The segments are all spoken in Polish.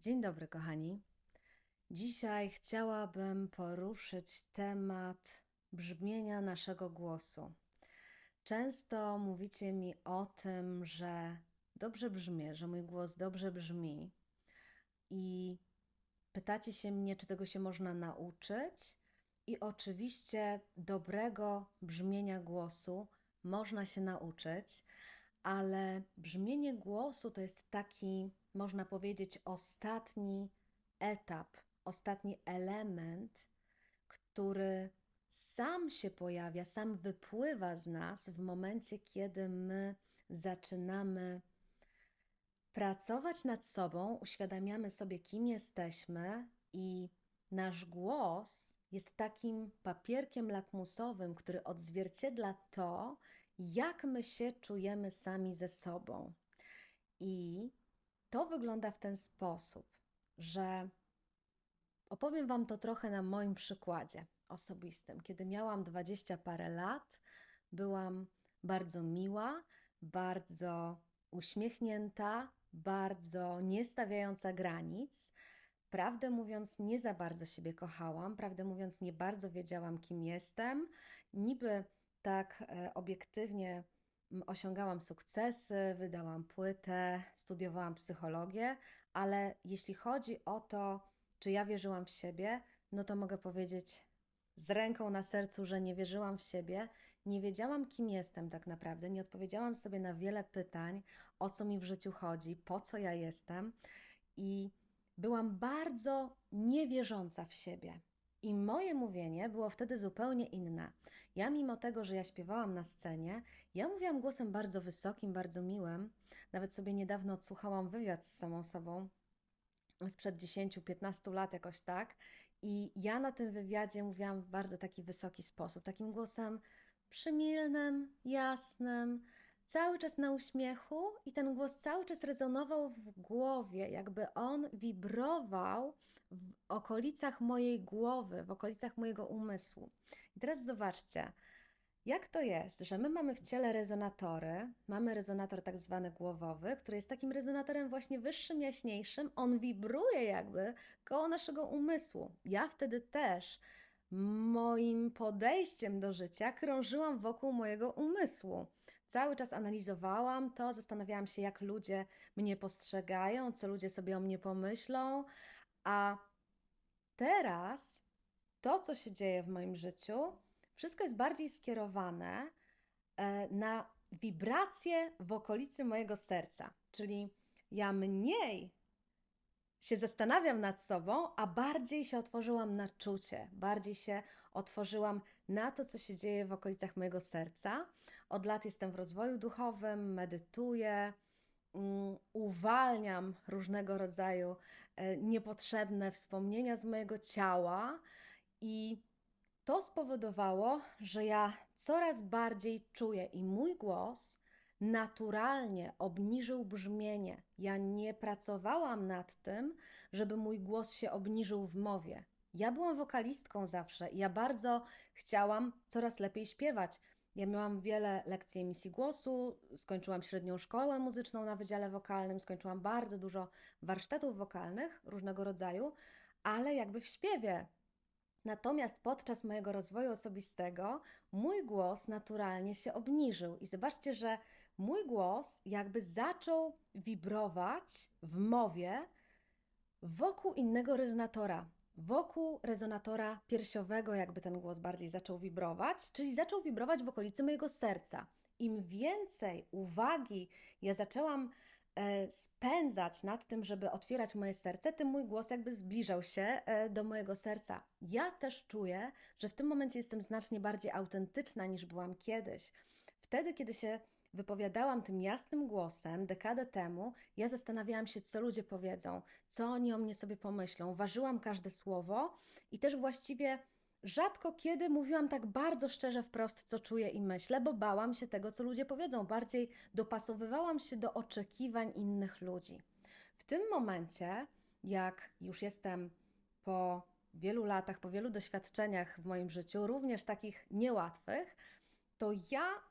Dzień dobry, kochani. Dzisiaj chciałabym poruszyć temat brzmienia naszego głosu. Często mówicie mi o tym, że dobrze brzmię, że mój głos dobrze brzmi, i pytacie się mnie, czy tego się można nauczyć. I oczywiście dobrego brzmienia głosu można się nauczyć, ale brzmienie głosu to jest taki, można powiedzieć, ostatni etap, ostatni element, który sam się pojawia, sam wypływa z nas w momencie, kiedy my zaczynamy pracować nad sobą, uświadamiamy sobie, kim jesteśmy, i nasz głos jest takim papierkiem lakmusowym, który odzwierciedla to, jak my się czujemy sami ze sobą. I to wygląda w ten sposób, że opowiem Wam to trochę na moim przykładzie osobistym. Kiedy miałam dwadzieścia parę lat, byłam bardzo miła, bardzo uśmiechnięta, bardzo nie stawiająca granic. Prawdę mówiąc, nie za bardzo siebie kochałam, prawdę mówiąc, nie bardzo wiedziałam, kim jestem. Niby tak e, obiektywnie osiągałam sukcesy, wydałam płytę, studiowałam psychologię, ale jeśli chodzi o to, czy ja wierzyłam w siebie, no to mogę powiedzieć z ręką na sercu, że nie wierzyłam w siebie, nie wiedziałam, kim jestem tak naprawdę, nie odpowiedziałam sobie na wiele pytań, o co mi w życiu chodzi, po co ja jestem, i byłam bardzo niewierząca w siebie. I moje mówienie było wtedy zupełnie inne. Ja, mimo tego, że ja śpiewałam na scenie, ja mówiłam głosem bardzo wysokim, bardzo miłym. Nawet sobie niedawno odsłuchałam wywiad z samą sobą sprzed 10-15 lat, jakoś tak. I ja na tym wywiadzie mówiłam w bardzo taki wysoki sposób, takim głosem przymilnym, jasnym, cały czas na uśmiechu, i ten głos cały czas rezonował w głowie, jakby on wibrował w okolicach mojej głowy, w okolicach mojego umysłu. I teraz zobaczcie, jak to jest, że my mamy w ciele rezonatory, mamy rezonator tak zwany głowowy, który jest takim rezonatorem właśnie wyższym, jaśniejszym, on wibruje jakby koło naszego umysłu. Ja wtedy też moim podejściem do życia krążyłam wokół mojego umysłu. Cały czas analizowałam to, zastanawiałam się, jak ludzie mnie postrzegają, co ludzie sobie o mnie pomyślą, a teraz to, co się dzieje w moim życiu, wszystko jest bardziej skierowane e, na wibracje w okolicy mojego serca. Czyli ja mniej się zastanawiam nad sobą, a bardziej się otworzyłam na czucie, bardziej się otworzyłam na to, co się dzieje w okolicach mojego serca. Od lat jestem w rozwoju duchowym, medytuję, um, uwalniam różnego rodzaju e, niepotrzebne wspomnienia z mojego ciała i to spowodowało, że ja coraz bardziej czuję i mój głos naturalnie obniżył brzmienie. Ja nie pracowałam nad tym, żeby mój głos się obniżył w mowie. Ja byłam wokalistką zawsze i ja bardzo chciałam coraz lepiej śpiewać. Ja miałam wiele lekcji emisji głosu, skończyłam średnią szkołę muzyczną na wydziale wokalnym, skończyłam bardzo dużo warsztatów wokalnych różnego rodzaju, ale jakby w śpiewie Natomiast podczas mojego rozwoju osobistego mój głos naturalnie się obniżył. I zobaczcie, że mój głos jakby zaczął wibrować w mowie wokół innego rezonatora. Wokół rezonatora piersiowego, jakby ten głos bardziej zaczął wibrować, czyli zaczął wibrować w okolicy mojego serca. Im więcej uwagi ja zaczęłam E, spędzać nad tym, żeby otwierać moje serce, tym mój głos jakby zbliżał się e, do mojego serca. Ja też czuję, że w tym momencie jestem znacznie bardziej autentyczna niż byłam kiedyś. Wtedy, kiedy się wypowiadałam tym jasnym głosem dekadę temu, ja zastanawiałam się, co ludzie powiedzą, co oni o mnie sobie pomyślą. Ważyłam każde słowo i też właściwie Rzadko kiedy mówiłam tak bardzo szczerze wprost, co czuję i myślę, bo bałam się tego, co ludzie powiedzą. Bardziej dopasowywałam się do oczekiwań innych ludzi. W tym momencie, jak już jestem po wielu latach, po wielu doświadczeniach w moim życiu, również takich niełatwych, to ja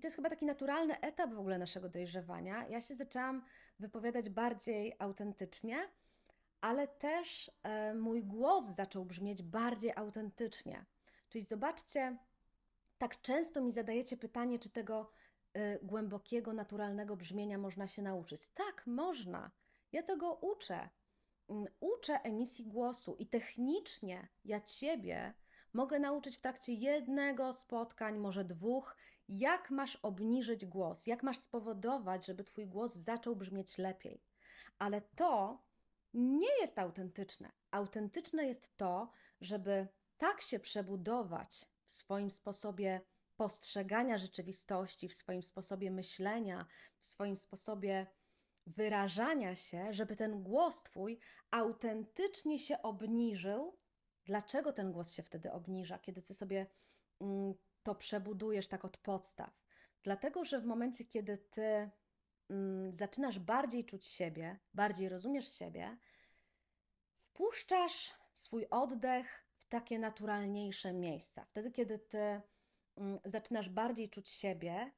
i to jest chyba taki naturalny etap w ogóle naszego dojrzewania, ja się zaczęłam wypowiadać bardziej autentycznie, ale też e, mój głos zaczął brzmieć bardziej autentycznie. Czyli zobaczcie, tak często mi zadajecie pytanie, czy tego y, głębokiego, naturalnego brzmienia można się nauczyć. Tak, można. Ja tego uczę. Mm, Uczę emisji głosu i technicznie ja Ciebie mogę nauczyć w trakcie jednego spotkań, może dwóch, jak masz obniżyć głos, jak masz spowodować, żeby Twój głos zaczął brzmieć lepiej. Ale to nie jest autentyczne. Autentyczne jest to, żeby tak się przebudować w swoim sposobie postrzegania rzeczywistości, w swoim sposobie myślenia, w swoim sposobie wyrażania się, żeby ten głos Twój autentycznie się obniżył. Dlaczego ten głos się wtedy obniża, kiedy Ty sobie mm, to przebudujesz tak od podstaw? Dlatego, że w momencie, kiedy Ty mm, zaczynasz bardziej czuć siebie, bardziej rozumiesz siebie, wpuszczasz swój oddech w takie naturalniejsze miejsca. Wtedy, kiedy ty mm, zaczynasz bardziej czuć siebie,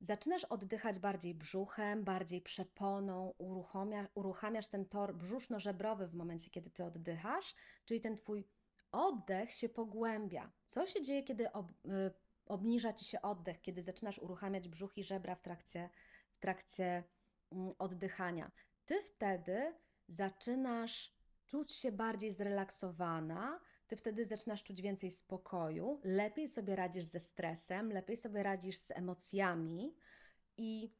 zaczynasz oddychać bardziej brzuchem, bardziej przeponą, uruchamia, uruchamiasz ten tor brzuszno-żebrowy w momencie, kiedy ty oddychasz, czyli ten twój oddech się pogłębia. Co się dzieje, kiedy ob, y, obniża ci się oddech, kiedy zaczynasz uruchamiać brzuch i żebra w trakcie, w trakcie mm, oddychania? Ty wtedy zaczynasz czuć się bardziej zrelaksowana, ty wtedy zaczynasz czuć więcej spokoju, lepiej sobie radzisz ze stresem, lepiej sobie radzisz z emocjami i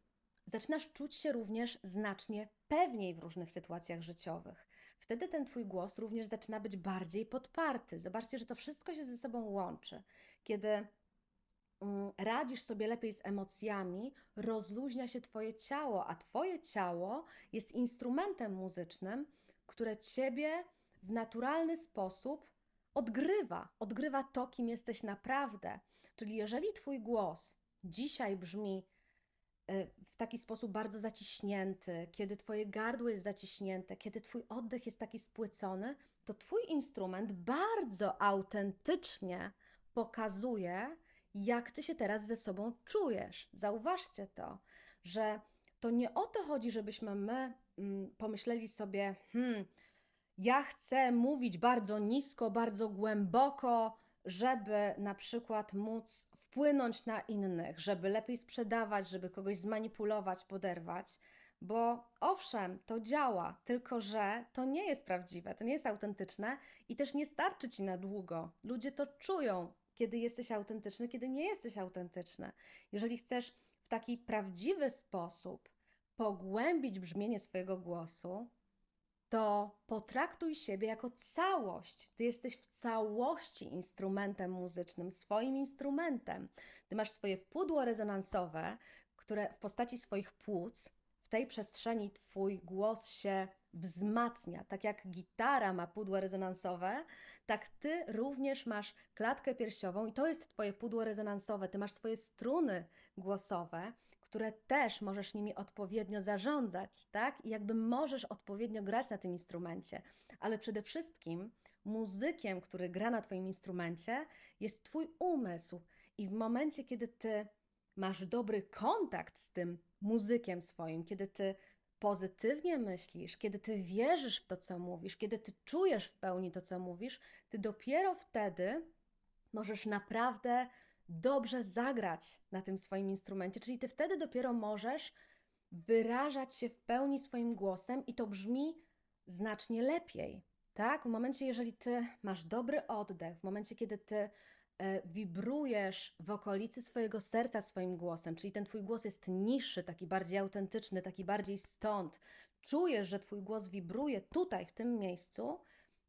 zaczynasz czuć się również znacznie pewniej w różnych sytuacjach życiowych. Wtedy ten twój głos również zaczyna być bardziej podparty. Zobaczcie, że to wszystko się ze sobą łączy. Kiedy mm, radzisz sobie lepiej z emocjami, rozluźnia się Twoje ciało, a Twoje ciało jest instrumentem muzycznym, które ciebie w naturalny sposób odgrywa, odgrywa to, kim jesteś naprawdę. Czyli jeżeli twój głos dzisiaj brzmi w taki sposób bardzo zaciśnięty, kiedy twoje gardło jest zaciśnięte, kiedy twój oddech jest taki spłycony, to twój instrument bardzo autentycznie pokazuje, jak ty się teraz ze sobą czujesz. Zauważcie to, że to nie o to chodzi, żebyśmy my mm, pomyśleli sobie, hmm, ja chcę mówić bardzo nisko, bardzo głęboko, żeby na przykład móc wpłynąć na innych, żeby lepiej sprzedawać, żeby kogoś zmanipulować, poderwać. Bo owszem, to działa, tylko że to nie jest prawdziwe, to nie jest autentyczne i też nie starczy ci na długo. Ludzie to czują, kiedy jesteś autentyczny, kiedy nie jesteś autentyczny. Jeżeli chcesz w taki prawdziwy sposób pogłębić brzmienie swojego głosu, to potraktuj siebie jako całość. Ty jesteś w całości instrumentem muzycznym, swoim instrumentem. Ty masz swoje pudło rezonansowe, które w postaci swoich płuc, w tej przestrzeni Twój głos się wzmacnia. Tak jak gitara ma pudło rezonansowe, tak Ty również masz klatkę piersiową i to jest Twoje pudło rezonansowe. Ty masz swoje struny głosowe które też możesz nimi odpowiednio zarządzać, tak? I jakby możesz odpowiednio grać na tym instrumencie. Ale przede wszystkim muzykiem, który gra na Twoim instrumencie, jest Twój umysł. I w momencie, kiedy Ty masz dobry kontakt z tym muzykiem swoim, kiedy Ty pozytywnie myślisz, kiedy Ty wierzysz w to, co mówisz, kiedy Ty czujesz w pełni to, co mówisz, Ty dopiero wtedy możesz naprawdę dobrze zagrać na tym swoim instrumencie, czyli ty wtedy dopiero możesz wyrażać się w pełni swoim głosem i to brzmi znacznie lepiej. Tak? W momencie, jeżeli ty masz dobry oddech, w momencie, kiedy ty e, wibrujesz w okolicy swojego serca swoim głosem, czyli ten twój głos jest niższy, taki bardziej autentyczny, taki bardziej stąd, czujesz, że twój głos wibruje tutaj, w tym miejscu,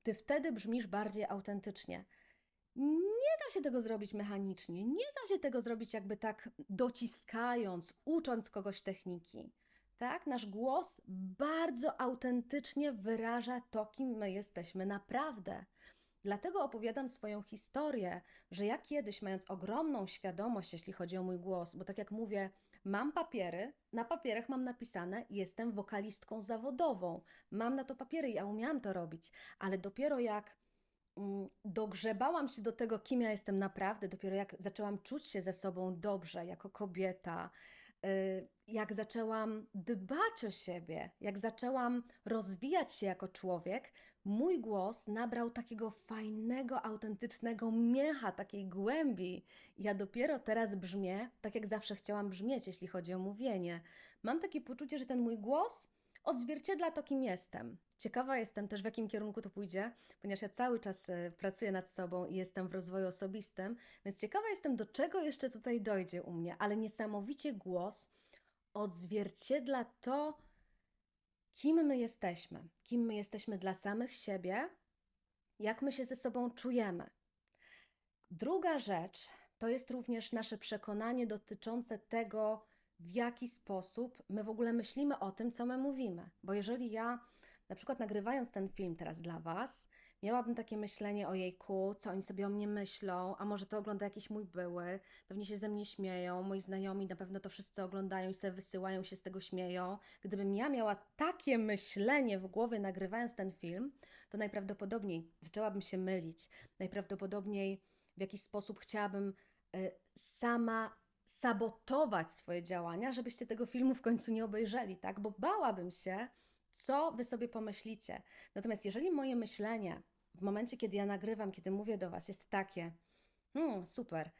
ty wtedy brzmisz bardziej autentycznie. Nie da się tego zrobić mechanicznie, nie da się tego zrobić jakby tak dociskając, ucząc kogoś techniki. Tak? Nasz głos bardzo autentycznie wyraża to, kim my jesteśmy naprawdę. Dlatego opowiadam swoją historię, że ja kiedyś, mając ogromną świadomość, jeśli chodzi o mój głos, bo tak jak mówię, mam papiery, na papierach mam napisane, jestem wokalistką zawodową, mam na to papiery, ja umiałam to robić, ale dopiero jak dogrzebałam się do tego, kim ja jestem naprawdę, dopiero jak zaczęłam czuć się ze sobą dobrze jako kobieta, y, jak zaczęłam dbać o siebie, jak zaczęłam rozwijać się jako człowiek, mój głos nabrał takiego fajnego, autentycznego miecha, takiej głębi. Ja dopiero teraz brzmię tak, jak zawsze chciałam brzmieć, jeśli chodzi o mówienie. Mam takie poczucie, że ten mój głos odzwierciedla to, kim jestem. Ciekawa jestem też, w jakim kierunku to pójdzie, ponieważ ja cały czas e, pracuję nad sobą i jestem w rozwoju osobistym, więc ciekawa jestem, do czego jeszcze tutaj dojdzie u mnie, ale niesamowicie głos odzwierciedla to, kim my jesteśmy, kim my jesteśmy dla samych siebie, jak my się ze sobą czujemy. Druga rzecz to jest również nasze przekonanie dotyczące tego, w jaki sposób my w ogóle myślimy o tym, co my mówimy. Bo jeżeli ja, na przykład nagrywając ten film teraz dla Was, miałabym takie myślenie o jejku, co oni sobie o mnie myślą, a może to ogląda jakiś mój były, pewnie się ze mnie śmieją, moi znajomi na pewno to wszyscy oglądają i sobie wysyłają się z tego śmieją. Gdybym ja miała takie myślenie w głowie nagrywając ten film, to najprawdopodobniej zaczęłabym się mylić, najprawdopodobniej w jakiś sposób chciałabym y, sama sabotować swoje działania, żebyście tego filmu w końcu nie obejrzeli, tak? Bo bałabym się, co wy sobie pomyślicie. Natomiast jeżeli moje myślenie w momencie, kiedy ja nagrywam, kiedy mówię do was, jest takie, hmm, super,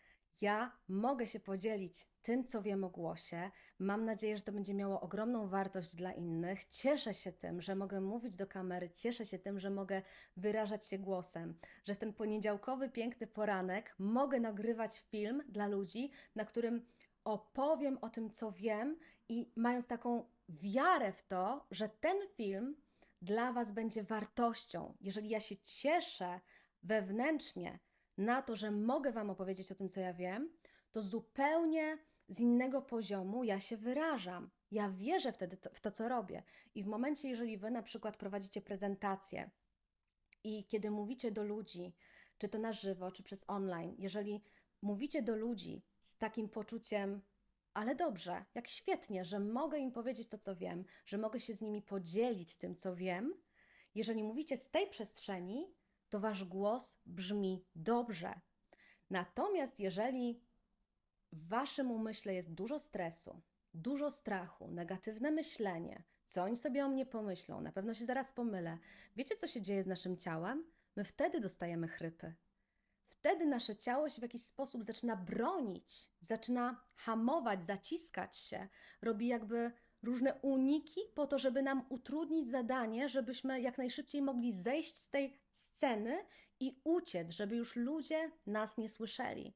ja mogę się podzielić tym, co wiem o głosie. Mam nadzieję, że to będzie miało ogromną wartość dla innych. Cieszę się tym, że mogę mówić do kamery, cieszę się tym, że mogę wyrażać się głosem, że w ten poniedziałkowy, piękny poranek mogę nagrywać film dla ludzi, na którym opowiem o tym, co wiem i mając taką wiarę w to, że ten film dla Was będzie wartością. Jeżeli ja się cieszę wewnętrznie, na to, że mogę Wam opowiedzieć o tym, co ja wiem, to zupełnie z innego poziomu ja się wyrażam. Ja wierzę wtedy to, w to, co robię. I w momencie, jeżeli Wy na przykład prowadzicie prezentację i kiedy mówicie do ludzi, czy to na żywo, czy przez online, jeżeli mówicie do ludzi z takim poczuciem, ale dobrze, jak świetnie, że mogę im powiedzieć to, co wiem, że mogę się z nimi podzielić tym, co wiem, jeżeli mówicie z tej przestrzeni, to wasz głos brzmi dobrze. Natomiast jeżeli w waszym umyśle jest dużo stresu, dużo strachu, negatywne myślenie, co oni sobie o mnie pomyślą, na pewno się zaraz pomylę. Wiecie, co się dzieje z naszym ciałem? My wtedy dostajemy chrypy. Wtedy nasze ciało się w jakiś sposób zaczyna bronić, zaczyna hamować, zaciskać się, robi jakby różne uniki po to, żeby nam utrudnić zadanie, żebyśmy jak najszybciej mogli zejść z tej sceny i uciec, żeby już ludzie nas nie słyszeli.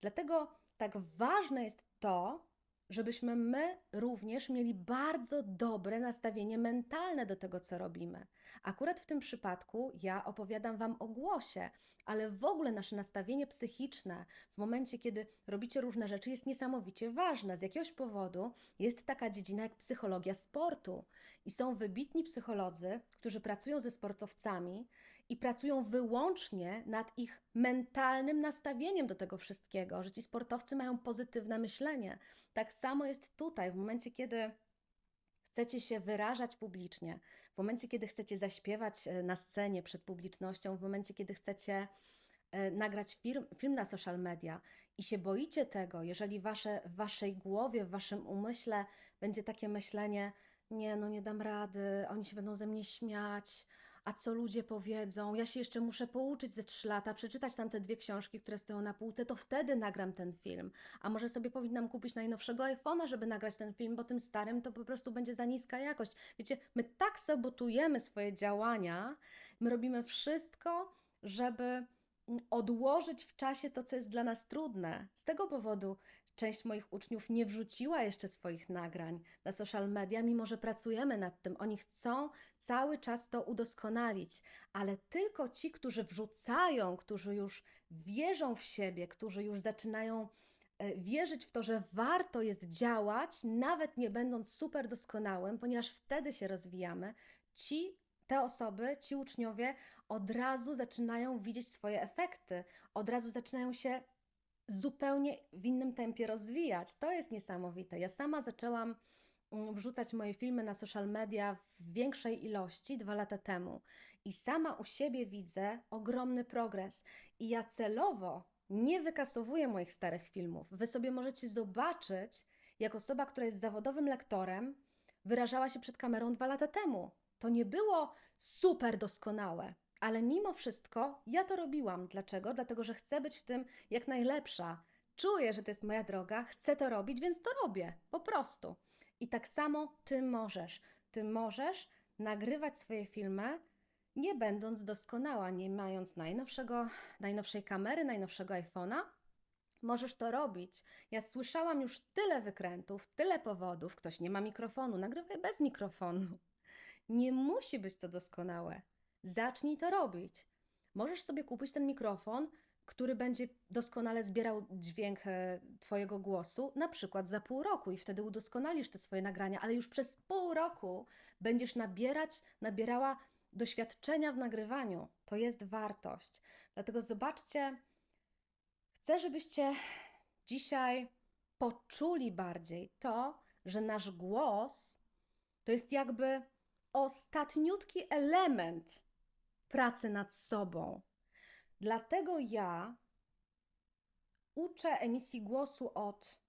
Dlatego tak ważne jest to, żebyśmy my również mieli bardzo dobre nastawienie mentalne do tego, co robimy. Akurat w tym przypadku ja opowiadam Wam o głosie, ale w ogóle nasze nastawienie psychiczne w momencie, kiedy robicie różne rzeczy, jest niesamowicie ważne. Z jakiegoś powodu jest taka dziedzina jak psychologia sportu i są wybitni psycholodzy, którzy pracują ze sportowcami i pracują wyłącznie nad ich mentalnym nastawieniem do tego wszystkiego, że ci sportowcy mają pozytywne myślenie. Tak samo jest tutaj, w momencie, kiedy chcecie się wyrażać publicznie, w momencie, kiedy chcecie zaśpiewać e, na scenie przed publicznością, w momencie, kiedy chcecie e, nagrać film, film na social media i się boicie tego, jeżeli wasze, w waszej głowie, w waszym umyśle będzie takie myślenie, nie, no nie dam rady, oni się będą ze mnie śmiać, a co ludzie powiedzą, ja się jeszcze muszę pouczyć ze trzy lata, przeczytać tam te dwie książki, które stoją na półce, to wtedy nagram ten film. A może sobie powinnam kupić najnowszego iPhone'a, żeby nagrać ten film, bo tym starym to po prostu będzie za niska jakość. Wiecie, my tak sabotujemy swoje działania, my robimy wszystko, żeby odłożyć w czasie to, co jest dla nas trudne. Z tego powodu część moich uczniów nie wrzuciła jeszcze swoich nagrań na social media, mimo że pracujemy nad tym. Oni chcą cały czas to udoskonalić, ale tylko ci, którzy wrzucają, którzy już wierzą w siebie, którzy już zaczynają e, wierzyć w to, że warto jest działać, nawet nie będąc super doskonałym, ponieważ wtedy się rozwijamy, ci te osoby, ci uczniowie od razu zaczynają widzieć swoje efekty, od razu zaczynają się zupełnie w innym tempie rozwijać. To jest niesamowite. Ja sama zaczęłam mm, wrzucać moje filmy na social media w większej ilości dwa lata temu. I sama u siebie widzę ogromny progres. I ja celowo nie wykasowuję moich starych filmów. Wy sobie możecie zobaczyć, jak osoba, która jest zawodowym lektorem, wyrażała się przed kamerą dwa lata temu. To nie było super doskonałe, ale mimo wszystko ja to robiłam. Dlaczego? Dlatego, że chcę być w tym jak najlepsza. Czuję, że to jest moja droga, chcę to robić, więc to robię. Po prostu. I tak samo ty możesz. Ty możesz nagrywać swoje filmy, nie będąc doskonała, nie mając najnowszego, najnowszej kamery, najnowszego iPhone'a. Możesz to robić. Ja słyszałam już tyle wykrętów, tyle powodów. Ktoś nie ma mikrofonu, nagrywaj bez mikrofonu. Nie musi być to doskonałe. Zacznij to robić. Możesz sobie kupić ten mikrofon, który będzie doskonale zbierał dźwięk e, Twojego głosu, na przykład za pół roku, i wtedy udoskonalisz te swoje nagrania, ale już przez pół roku będziesz nabierać, nabierała doświadczenia w nagrywaniu. To jest wartość. Dlatego zobaczcie, chcę, żebyście dzisiaj poczuli bardziej to, że nasz głos to jest jakby ostatniutki element pracy nad sobą. Dlatego ja uczę emisji głosu od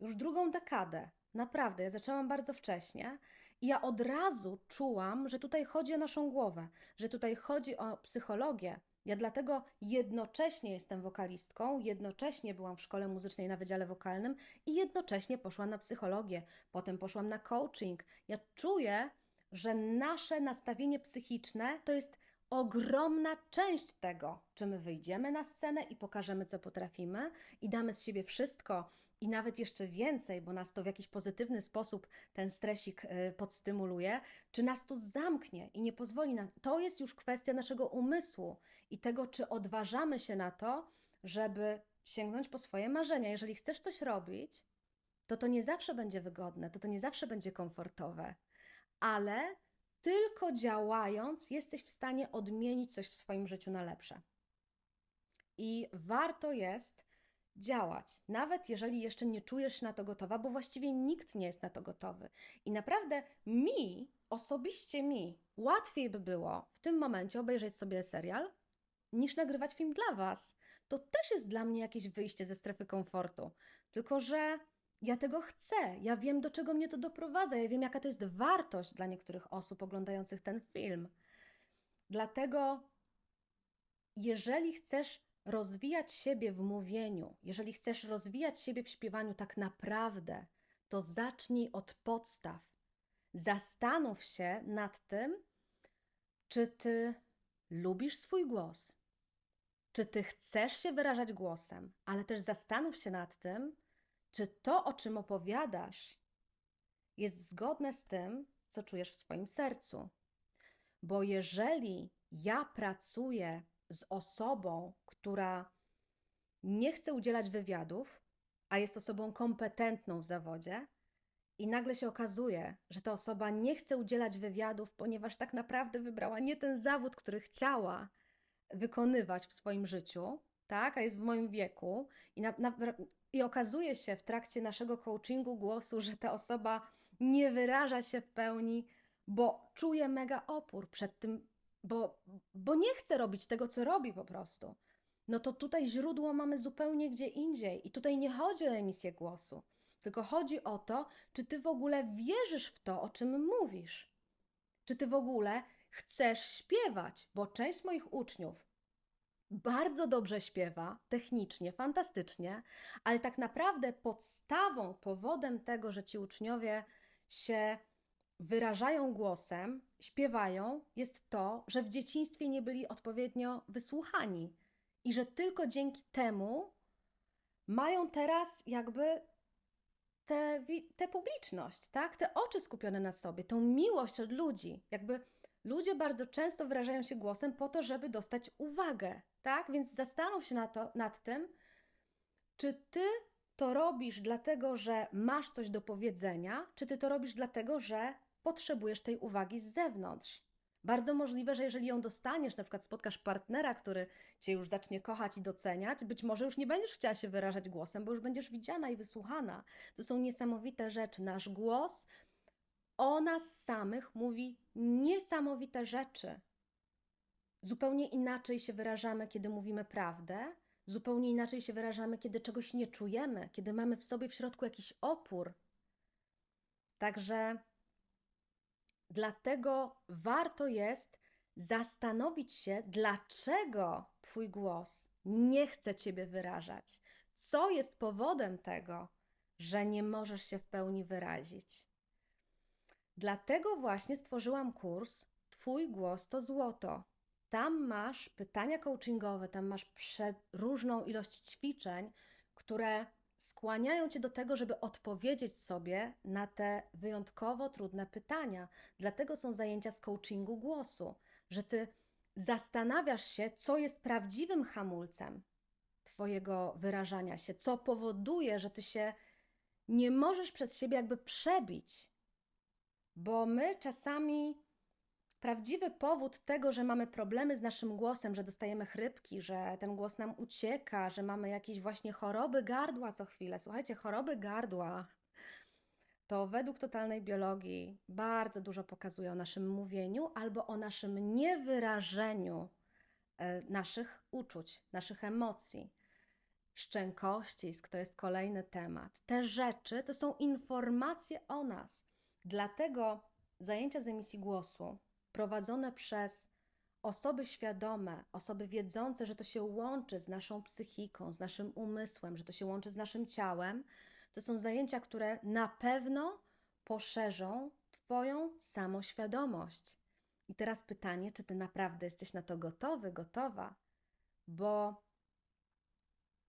już drugą dekadę. Naprawdę, ja zaczęłam bardzo wcześnie i ja od razu czułam, że tutaj chodzi o naszą głowę, że tutaj chodzi o psychologię. Ja dlatego jednocześnie jestem wokalistką, jednocześnie byłam w szkole muzycznej na wydziale wokalnym i jednocześnie poszłam na psychologię, potem poszłam na coaching. Ja czuję, że nasze nastawienie psychiczne to jest ogromna część tego, czy my wyjdziemy na scenę i pokażemy, co potrafimy, i damy z siebie wszystko, i nawet jeszcze więcej, bo nas to w jakiś pozytywny sposób ten stresik y, podstymuluje, czy nas to zamknie i nie pozwoli na. To jest już kwestia naszego umysłu i tego, czy odważamy się na to, żeby sięgnąć po swoje marzenia. Jeżeli chcesz coś robić, to to nie zawsze będzie wygodne, to to nie zawsze będzie komfortowe, ale tylko działając jesteś w stanie odmienić coś w swoim życiu na lepsze. I warto jest działać, nawet jeżeli jeszcze nie czujesz się na to gotowa, bo właściwie nikt nie jest na to gotowy. I naprawdę mi, osobiście mi, łatwiej by było w tym momencie obejrzeć sobie serial, niż nagrywać film dla Was. To też jest dla mnie jakieś wyjście ze strefy komfortu. Tylko, że ja tego chcę, ja wiem, do czego mnie to doprowadza, ja wiem, jaka to jest wartość dla niektórych osób oglądających ten film. Dlatego, jeżeli chcesz rozwijać siebie w mówieniu, jeżeli chcesz rozwijać siebie w śpiewaniu tak naprawdę, to zacznij od podstaw. Zastanów się nad tym, czy ty lubisz swój głos, czy ty chcesz się wyrażać głosem, ale też zastanów się nad tym, czy to, o czym opowiadasz, jest zgodne z tym, co czujesz w swoim sercu. Bo jeżeli ja pracuję z osobą, która nie chce udzielać wywiadów, a jest osobą kompetentną w zawodzie, i nagle się okazuje, że ta osoba nie chce udzielać wywiadów, ponieważ tak naprawdę wybrała nie ten zawód, który chciała wykonywać w swoim życiu, tak, a jest w moim wieku, i, na, na, i okazuje się w trakcie naszego coachingu głosu, że ta osoba nie wyraża się w pełni, bo czuje mega opór przed tym bo, bo nie chce robić tego, co robi po prostu, no to tutaj źródło mamy zupełnie gdzie indziej. I tutaj nie chodzi o emisję głosu, tylko chodzi o to, czy ty w ogóle wierzysz w to, o czym mówisz. Czy ty w ogóle chcesz śpiewać, bo część moich uczniów bardzo dobrze śpiewa, technicznie, fantastycznie, ale tak naprawdę podstawą, powodem tego, że ci uczniowie się wyrażają głosem, śpiewają, jest to, że w dzieciństwie nie byli odpowiednio wysłuchani i że tylko dzięki temu mają teraz jakby tę publiczność, tak? Te oczy skupione na sobie, tą miłość od ludzi. Jakby ludzie bardzo często wyrażają się głosem po to, żeby dostać uwagę, tak? Więc zastanów się na to, nad tym, czy ty to robisz dlatego, że masz coś do powiedzenia, czy ty to robisz dlatego, że potrzebujesz tej uwagi z zewnątrz. Bardzo możliwe, że jeżeli ją dostaniesz, na przykład spotkasz partnera, który cię już zacznie kochać i doceniać, być może już nie będziesz chciała się wyrażać głosem, bo już będziesz widziana i wysłuchana. To są niesamowite rzeczy. Nasz głos o nas samych mówi niesamowite rzeczy. Zupełnie inaczej się wyrażamy, kiedy mówimy prawdę, zupełnie inaczej się wyrażamy, kiedy czegoś nie czujemy, kiedy mamy w sobie w środku jakiś opór. Także dlatego warto jest zastanowić się, dlaczego Twój głos nie chce Ciebie wyrażać. Co jest powodem tego, że nie możesz się w pełni wyrazić? Dlatego właśnie stworzyłam kurs Twój głos to złoto. Tam masz pytania coachingowe, tam masz różną ilość ćwiczeń, które skłaniają cię do tego, żeby odpowiedzieć sobie na te wyjątkowo trudne pytania. Dlatego są zajęcia z coachingu głosu, że ty zastanawiasz się, co jest prawdziwym hamulcem Twojego wyrażania się, co powoduje, że Ty się nie możesz przez siebie jakby przebić. Bo my czasami prawdziwy powód tego, że mamy problemy z naszym głosem, że dostajemy chrypki, że ten głos nam ucieka, że mamy jakieś właśnie choroby gardła co chwilę. Słuchajcie, choroby gardła to według totalnej biologii bardzo dużo pokazuje o naszym mówieniu albo o naszym niewyrażeniu e, naszych uczuć, naszych emocji. Szczękościsk to jest kolejny temat. Te rzeczy to są informacje o nas. Dlatego zajęcia z emisji głosu prowadzone przez osoby świadome, osoby wiedzące, że to się łączy z naszą psychiką, z naszym umysłem, że to się łączy z naszym ciałem, to są zajęcia, które na pewno poszerzą Twoją samoświadomość. I teraz pytanie, czy Ty naprawdę jesteś na to gotowy, gotowa? Bo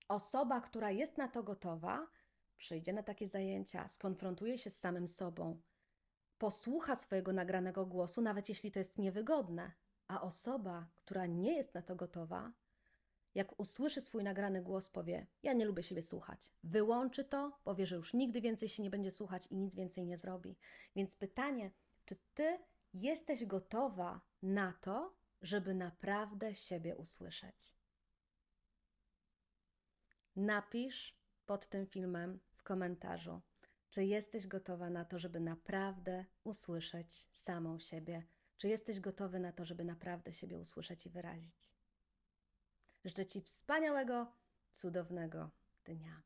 osoba, która jest na to gotowa, przyjdzie na takie zajęcia, skonfrontuje się z samym sobą, posłucha swojego nagranego głosu, nawet jeśli to jest niewygodne. A osoba, która nie jest na to gotowa, jak usłyszy swój nagrany głos, powie: Ja nie lubię siebie słuchać. Wyłączy to, powie, że już nigdy więcej się nie będzie słuchać i nic więcej nie zrobi. Więc pytanie, czy ty jesteś gotowa na to, żeby naprawdę siebie usłyszeć? Napisz pod tym filmem w komentarzu, czy jesteś gotowa na to, żeby naprawdę usłyszeć samą siebie? Czy jesteś gotowy na to, żeby naprawdę siebie usłyszeć i wyrazić? Życzę Ci wspaniałego, cudownego dnia.